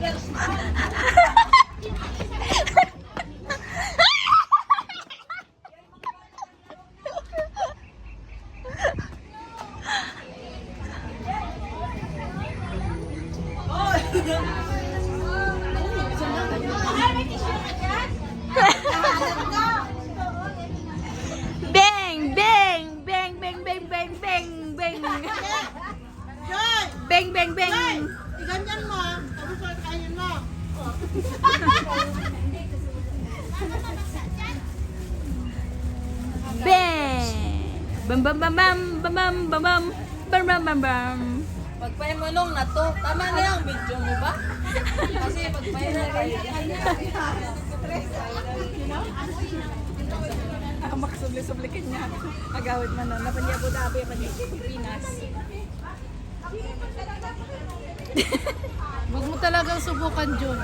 bang, bang, bang, bang, bang, bang, bang, bang. Bang, bang, bang. Iganyan mo, ah. tapos Bam bam bam bam bam bam bam bam bam bam bam bam Magpahimanong na to. Tama na yung video mo ba? Kasi magpahiman kayo. Ako makasubli-sublikin niya. Agawid man na. Napanya Abu Dhabi, napanya Pilipinas. Huwag mo talagang subukan, Jun.